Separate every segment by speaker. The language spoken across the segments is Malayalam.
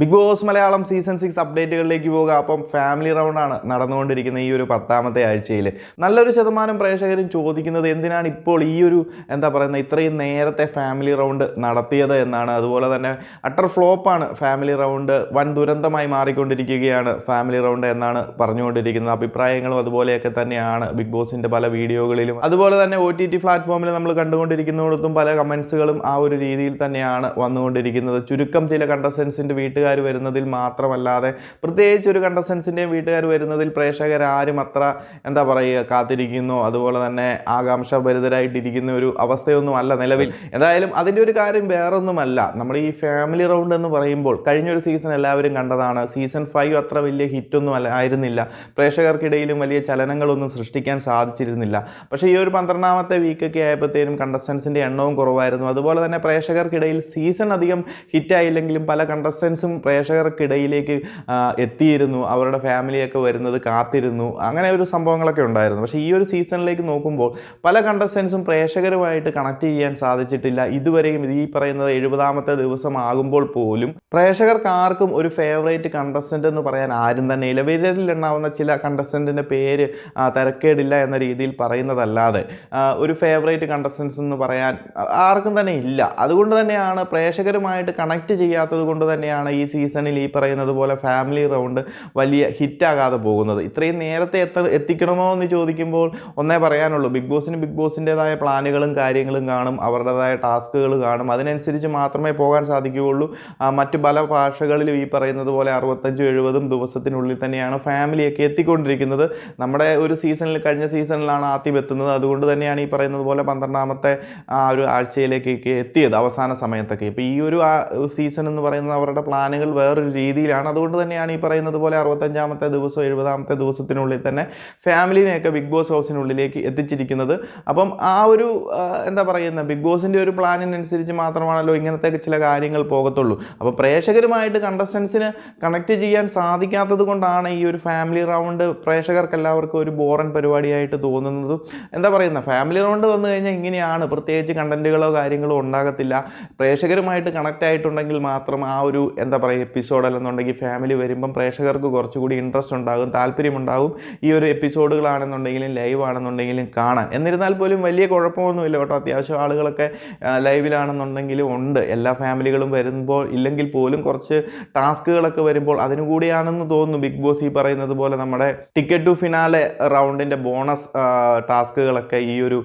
Speaker 1: Bigg Boss Malayalam season six അപ്ഡേറ്റുകളിലേക്ക് പോകുക അപ്പം ഫാമിലി റൗണ്ടാണ് നടന്നുകൊണ്ടിരിക്കുന്ന ഈ ഒരു പത്താമത്തെ ആഴ്ചയിൽ നല്ലൊരു ശതമാനം പ്രേക്ഷകരും ചോദിക്കുന്നത് എന്തിനാണ് ഇപ്പോൾ ഈ ഒരു എന്താ പറയുന്നത് ഇത്രയും നേരത്തെ ഫാമിലി റൗണ്ട് നടത്തിയത് എന്നാണ്. അതുപോലെ തന്നെ അട്ടർ ഫ്ലോപ്പാണ് ഫാമിലി റൗണ്ട് വൻ ദുരന്തമായി മാറിക്കൊണ്ടിരിക്കുകയാണ് ഫാമിലി റൗണ്ട് എന്നാണ് പറഞ്ഞുകൊണ്ടിരിക്കുന്നത്. അഭിപ്രായങ്ങളും അതുപോലെയൊക്കെ തന്നെയാണ് ബിഗ് ബോസിന്റെ പല വീഡിയോകളിലും. അതുപോലെ തന്നെ ഒ ടി ടി പ്ലാറ്റ്ഫോമിൽ നമ്മൾ കണ്ടുകൊണ്ടിരിക്കുന്നിടത്തും പല കമൻസുകളും ആ ഒരു രീതിയിൽ തന്നെയാണ് വന്നുകൊണ്ടിരിക്കുന്നത്. ചുരുക്കം ചില കണ്ടസ്റ്റൻസിന്റെ വീട്ടുകാർ വരുന്നതിൽ മാത്രമല്ലാതെ പ്രത്യേകിച്ച് ഒരു കണ്ടസ്റ്റൻസിന്റെയും വീട്ടുകാർ വരുന്നതിൽ പ്രേക്ഷകരാരും അത്ര എന്താ പറയുക കാത്തിരിക്കുന്നു. അതുപോലെ തന്നെ ആകാംക്ഷഭരിതരായിട്ടിരിക്കുന്ന ഒരു അവസ്ഥയൊന്നും അല്ല നിലവിൽ. എന്തായാലും അതിന്റെ ഒരു കാര്യം വേറൊന്നുമല്ല. നമ്മൾ ഈ ഫാമിലി റൗണ്ട് എന്ന് പറയുമ്പോൾ കഴിഞ്ഞൊരു സീസൺ എല്ലാവരും കണ്ടതാണ്. സീസൺ ഫൈവ് അത്ര വലിയ ഹിറ്റൊന്നും അല്ല ആയിരുന്നില്ല. പ്രേക്ഷകർക്കിടയിലും വലിയ ചലനങ്ങളൊന്നും സൃഷ്ടിക്കാൻ സാധിച്ചിരുന്നില്ല. പക്ഷേ ഈ ഒരു പന്ത്രണ്ടാമത്തെ വീക്കൊക്കെ ആയപ്പോഴത്തേനും കണ്ടസ്റ്റൻസിന്റെ എണ്ണവും കുറവായിരുന്നു. അതുപോലെ തന്നെ പ്രേക്ഷകർക്കിടയിൽ സീസൺ അധികം ഹിറ്റായില്ലെങ്കിലും പല കണ്ടസ്റ്റൻസും പ്രേക്ഷകർക്കിടയിലേക്ക് എത്തിയിരുന്നു. അവരുടെ ഫാമിലിയൊക്കെ വരുന്നത് കാത്തിരുന്നു. അങ്ങനെ ഒരു സംഭവങ്ങളൊക്കെ ഉണ്ടായിരുന്നു. പക്ഷേ ഈ ഒരു സീസണിലേക്ക് നോക്കുമ്പോൾ പല കണ്ടസ്റ്റൻസും പ്രേക്ഷകരുമായിട്ട് കണക്ട് ചെയ്യാൻ സാധിച്ചിട്ടില്ല. ഇതുവരെയും ഈ പറയുന്നത് എഴുപതാമത്തെ ദിവസമാകുമ്പോൾ പോലും പ്രേക്ഷകർക്ക് ആർക്കും ഒരു ഫേവറേറ്റ് കണ്ടസ്റ്റന്റ് എന്ന് പറയാൻ ആരും തന്നെ ഇല്ല. ചില കണ്ടസ്റ്റന്റിന്റെ പേര് തിരക്കേടില്ല എന്ന രീതിയിൽ പറയുന്നതല്ലാതെ ഒരു ഫേവറേറ്റ് കണ്ടസ്റ്റൻസ് എന്ന് പറയാൻ ആർക്കും തന്നെ ഇല്ല. അതുകൊണ്ട് തന്നെയാണ് പ്രേക്ഷകരുമായിട്ട് കണക്ട് ചെയ്യാത്തത് കൊണ്ട് തന്നെയാണ് ഈ സീസണിൽ ഈ പറയുന്നത് പോലെ ഫാമിലി റൗണ്ട് വലിയ ഹിറ്റാകാതെ പോകുന്നത്. ഇത്രയും നേരത്തെ എത്ര എത്തിക്കണമോ എന്ന് ചോദിക്കുമ്പോൾ ഒന്നേ പറയാനുള്ളൂ. ബിഗ് ബോസിന് ബിഗ് ബോസിന്റെതായ പ്ലാനുകളും കാര്യങ്ങളും കാണും. അവരുടേതായ ടാസ്കുകൾ കാണും. അതിനനുസരിച്ച് മാത്രമേ പോകാൻ സാധിക്കുകയുള്ളൂ. മറ്റ് പല ഭാഷകളിലും ഈ പറയുന്നത് പോലെ അറുപത്തഞ്ചും എഴുപതും ദിവസത്തിനുള്ളിൽ തന്നെയാണ് ഫാമിലിയൊക്കെ എത്തിക്കൊണ്ടിരിക്കുന്നത്. നമ്മുടെ ഒരു സീസണിൽ കഴിഞ്ഞ സീസണിലാണ് ആദ്യം എത്തുന്നത്. അതുകൊണ്ട് തന്നെയാണ് ഈ പറയുന്നത് പോലെ പന്ത്രണ്ടാമത്തെ ആ ഒരു ആഴ്ചയിലേക്കൊക്കെ എത്തിയത് അവസാന സമയത്തൊക്കെ. ഇപ്പോൾ ഈ ഒരു സീസൺ എന്ന് പറയുന്നത് അവരുടെ പ്ലാനുകൾ വേറൊരു രീതിയിലാണ്. അതുകൊണ്ട് തന്നെയാണ് ഈ പറയുന്നത് പോലെ അറുപത്തഞ്ചാമത്തെ ദിവസം എഴുപതാമത്തെ ദിവസത്തിനുള്ളിൽ തന്നെ ഫാമിലിനെയൊക്കെ ബിഗ് ബോസ് ഹൗസിനുള്ളിലേക്ക് എത്തിച്ചിരിക്കുന്നത്. അപ്പം ആ ഒരു എന്താ പറയുന്ന ബിഗ് ബോസിന്റെ ഒരു പ്ലാനിനനുസരിച്ച് മാത്രമാണല്ലോ ഇങ്ങനത്തെ ചില കാര്യങ്ങൾ പോകത്തുള്ളൂ. അപ്പോൾ പ്രേക്ഷകരുമായിട്ട് കണ്ടസ്റ്റൻസിന് കണക്ട് ചെയ്യാൻ സാധിക്കാത്തത് കൊണ്ടാണ് ഈ ഒരു ഫാമിലി റൗണ്ട് പ്രേക്ഷകർക്ക് എല്ലാവർക്കും ഒരു ബോറൻ പരിപാടിയായിട്ട് തോന്നുന്നതും. എന്താ പറയുന്ന ഫാമിലി റൗണ്ട് വന്നു കഴിഞ്ഞാൽ ഇങ്ങനെയാണ്. പ്രത്യേകിച്ച് കണ്ടന്റുകളോ കാര്യങ്ങളോ ഉണ്ടാകത്തില്ല. പ്രേക്ഷകരുമായിട്ട് കണക്റ്റ് ആയിട്ടുണ്ടെങ്കിൽ മാത്രം ആ ഒരു എന്താ പറയുക എപ്പിസോഡ് അല്ലെന്നുണ്ടെങ്കിൽ ഫാമിലി വരുമ്പം പ്രേക്ഷകർക്ക് കുറച്ചുകൂടി ഇൻട്രസ്റ്റ് ഉണ്ടാകും താല്പര്യമുണ്ടാകും. ഈ ഒരു എപ്പിസോഡുകളാണെന്നുണ്ടെങ്കിലും ലൈവ് ആണെന്നുണ്ടെങ്കിലും കാണാൻ. എന്നിരുന്നാൽ പോലും വലിയ കുഴപ്പമൊന്നുമില്ല കേട്ടോ. അത്യാവശ്യം ആളുകളൊക്കെ ലൈവിലാണെന്നുണ്ടെങ്കിലും ഉണ്ട്. എല്ലാ ഫാമിലികളും വരുമ്പോൾ ഇല്ലെങ്കിൽ പോലും കുറച്ച് ടാസ്കുകളൊക്കെ വരുമ്പോൾ അതിനുകൂടിയാണെന്ന് തോന്നുന്നു. ബിഗ് ബോസ് ഈ പറയുന്നത് പോലെ നമ്മുടെ ടിക്കറ്റ് ടു ഫിനാലെ റൗണ്ടിന്റെ ബോണസ് ടാസ്കുകളൊക്കെ ഈ ഒരു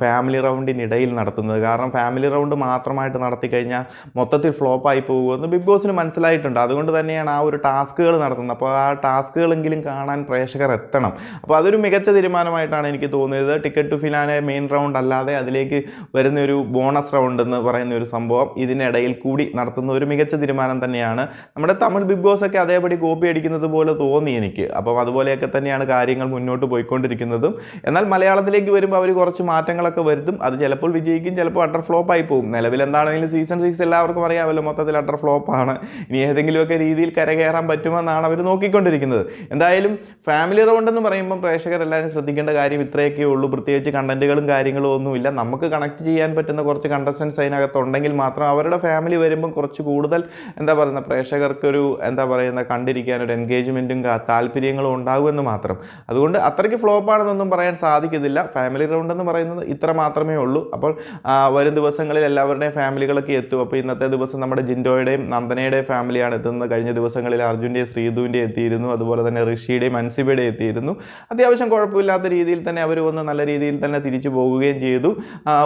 Speaker 1: ഫാമിലി റൗണ്ടിനിടയിൽ നടത്തുന്നത്. കാരണം ഫാമിലി റൗണ്ട് മാത്രമായിട്ട് നടത്തി കഴിഞ്ഞാൽ മൊത്തത്തിൽ ഫ്ലോപ്പായി പോകുമെന്ന് ബിഗ് ബോസിന് മനസ്സിലായിട്ടുണ്ട്. അതുകൊണ്ട് തന്നെയാണ് ആ ഒരു ടാസ്കുകൾ നടത്തുന്നത്. അപ്പോൾ ആ ടാസ്കുകളെങ്കിലും കാണാൻ പ്രേക്ഷകർ എത്തണം. അപ്പോൾ അതൊരു മികച്ച തീരുമാനമായിട്ടാണ് എനിക്ക് തോന്നിയത്. Ticket to finale main round അല്ലാതെ അതിലേക്ക് വരുന്ന ഒരു ബോണസ് റൗണ്ട് എന്ന് പറയുന്ന ഒരു സംഭവം ഇതിനിടയിൽ കൂടി നടത്തുന്ന ഒരു മികച്ച തീരുമാനം തന്നെയാണ്. നമ്മുടെ തമിഴ് ബിഗ് ബോസ് ഒക്കെ അതേപടി കോപ്പി അടിക്കുന്നത് പോലെ തോന്നി എനിക്ക്. അപ്പം അതുപോലെയൊക്കെ തന്നെയാണ് കാര്യങ്ങൾ മുന്നോട്ട് പോയിക്കൊണ്ടിരിക്കുന്നതും. എന്നാൽ മലയാളത്തിലേക്ക് വരുമ്പോൾ അവർ കുറച്ച് മാറ്റങ്ങളൊക്കെ വരുത്തും. അത് ചിലപ്പോൾ വിജയിക്കും ചിലപ്പോൾ അട്ടർ ഫ്ലോപ്പ് ആയി പോകും. നിലവിൽ എന്താണെങ്കിലും സീസൺ സിക്സ് എല്ലാവർക്കും അറിയാമല്ലോ. മൊത്തത്തിൽ അട്ടർ ഫ്ലോപ്പാണ്. ഇനി ഏതെങ്കിലുമൊക്കെ രീതിയിൽ കരകയറാൻ പറ്റുമെന്നാണ് അവർ നോക്കിക്കൊണ്ടിരിക്കുന്നത്. എന്തായാലും ഫാമിലി റൗണ്ട് എന്ന് പറയുമ്പോൾ പ്രേക്ഷകരെല്ലാവരും ശ്രദ്ധിക്കേണ്ട കാര്യം ഇത്രയൊക്കെ ഉള്ളൂ. പ്രത്യേകിച്ച് കണ്ടന്റുകളും കാര്യങ്ങളും ഒന്നുമില്ല. നമുക്ക് കണക്ട് ചെയ്യാൻ പറ്റുന്ന കുറച്ച് കണ്ടസ്റ്റൻസ് അതിനകത്തുണ്ടെങ്കിൽ മാത്രം അവരുടെ ഫാമിലി വരുമ്പം കുറച്ച് കൂടുതൽ എന്താ പറയുന്ന പ്രേക്ഷകർക്കൊരു എന്താ പറയുന്ന കണ്ടിരിക്കാൻ ഒരു എൻഗേജ്മെന്റും താല്പര്യങ്ങളും ഉണ്ടാകുമെന്ന് മാത്രം. അതുകൊണ്ട് അത്രയ്ക്ക് ഫ്ലോപ്പാണെന്നൊന്നും പറയാൻ സാധിക്കത്തില്ല. ഫാമിലി റൗണ്ട് എന്ന് പറയുന്നത് ഇത്ര മാത്രമേ ഉള്ളൂ. അപ്പോൾ വരും ദിവസങ്ങളിൽ എല്ലാവരുടെയും ഫാമിലികളൊക്കെ എത്തും. അപ്പോൾ ഇന്നത്തെ ദിവസം നമ്മുടെ ജിൻഡോയുടെയും നന്ദനയുടെയും ഫാമിലിയാണ് എത്തുന്നത്. കഴിഞ്ഞ ദിവസങ്ങളിൽ അർജുന്റെയും ശ്രീധുവിന്റെയും എത്തിയിരുന്നു. അതുപോലെ തന്നെ ഋഷിയുടെയും അൻസിബയുടെയും എത്തിയിരുന്നു. അത്യാവശ്യം കുഴപ്പമില്ലാത്ത രീതിയിൽ തന്നെ അവർ വന്ന് നല്ല രീതിയിൽ തന്നെ തിരിച്ചു പോകുകയും ചെയ്തു.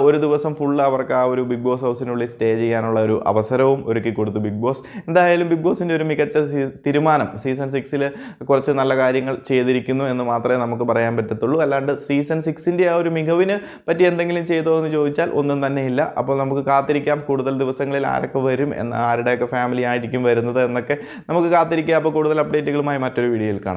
Speaker 1: ഒരു ദിവസം ഫുൾ അവർക്ക് ആ ഒരു ബിഗ് ബോസ് ഹൗസിനുള്ളിൽ സ്റ്റേ ചെയ്യാനുള്ള ഒരു അവസരവും ഒരുക്കി കൊടുത്തു ബിഗ് ബോസ്. എന്തായാലും ബിഗ് ബോസിന്റെ ഒരു മികച്ച തീരുമാനം സീസൺ സിക്സിൽ കുറച്ച് നല്ല കാര്യങ്ങൾ ചെയ്തിരിക്കുന്നു എന്ന് മാത്രമേ നമുക്ക് പറയാൻ പറ്റത്തുള്ളൂ. അല്ലാണ്ട് സീസൺ സിക്സിന്റെ ആ ഒരു മികവിന് പറ്റി എന്തെങ്കിലും ചെയ്തോ എന്ന് ചോദിച്ചാൽ ഒന്നും തന്നെ ഇല്ല. അപ്പോൾ നമുക്ക് കാത്തിരിക്കാം. കൂടുതൽ ദിവസങ്ങളിൽ ആരൊക്കെ വരും എന്ന് ആരുടെയൊക്കെ ഫാമിലി ആയിരിക്കും വരുന്നത് എന്നൊക്കെ നമുക്ക് കാത്തിരിക്കുക അപ്പോൾ കൂടുതൽ അപ്ഡേറ്റുകളുമായി മറ്റൊരു വീഡിയോയിൽ കാണാം.